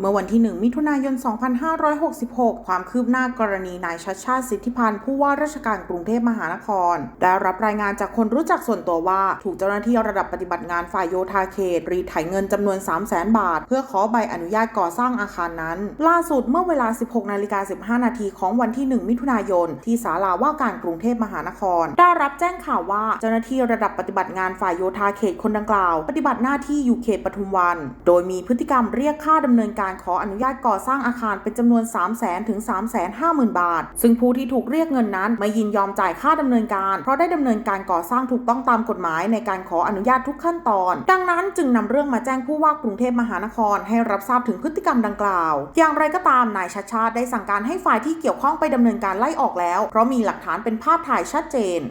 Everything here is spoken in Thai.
เมื่อวันที่ 1 มิถุนายน 2566 ความคืบหน้ากรณีนายชัดชาติสิทธิพันธ์ผู้ว่าราชการกรุงเทพมหานคร ได้รับรายงานจากคนรู้จักส่วนตัวว่า ถูกเจ้าหน้าที่ระดับปฏิบัติงานฝ่ายโยธาเขต รีดไถเงินจำนวน 3 0 0 0 0 0 บาท เพื่อขอใบอนุญาตก่อสร้างอาคารนั้น ล่าสุดเมื่อเวลา 16 นาฬิกา 15 นาทีของวันที่ 1 มิถุนายน ที่ศาลาว่าการกรุงเทพมหานคร ได้รับแจ้งข่าวว่าเจ้าหน้าที่ระดับปฏิบัติงานฝ่ายโยธาเขตคนดังกล่าว ปฏิบัติหน้าที่อยู่เขตปทุมวัน โดยมีพฤติกรรมเรียกค่าดำเนินการขออนุญาตก่อสร้างอาคารเป็นจำนวน 3 0 0 0 0 0 ถึง 3 5 0 0 0 0 บาท ซึ่งผู้ที่ถูกเรียกเงินนั้นไม่ยินยอมจ่ายค่าดำเนินการ เพราะได้ดำเนินการก่อสร้างถูกต้องตามกฎหมายในการขออนุญาตทุกขั้นตอน ดังนั้นจึงนำเรื่องมาแจ้งผู้ว่ากรุงเทพมหานคร ให้รับทราบถึงพฤติกรรมดังกล่าว อย่างไรก็ตามนายชัดชาติได้สั่งการให้ฝ่ายที่เกี่ยวข้องไปดำเนินการไล่ออกแล้ว เพราะมีหลักฐานเป็นภาพถ่ายชัดเจน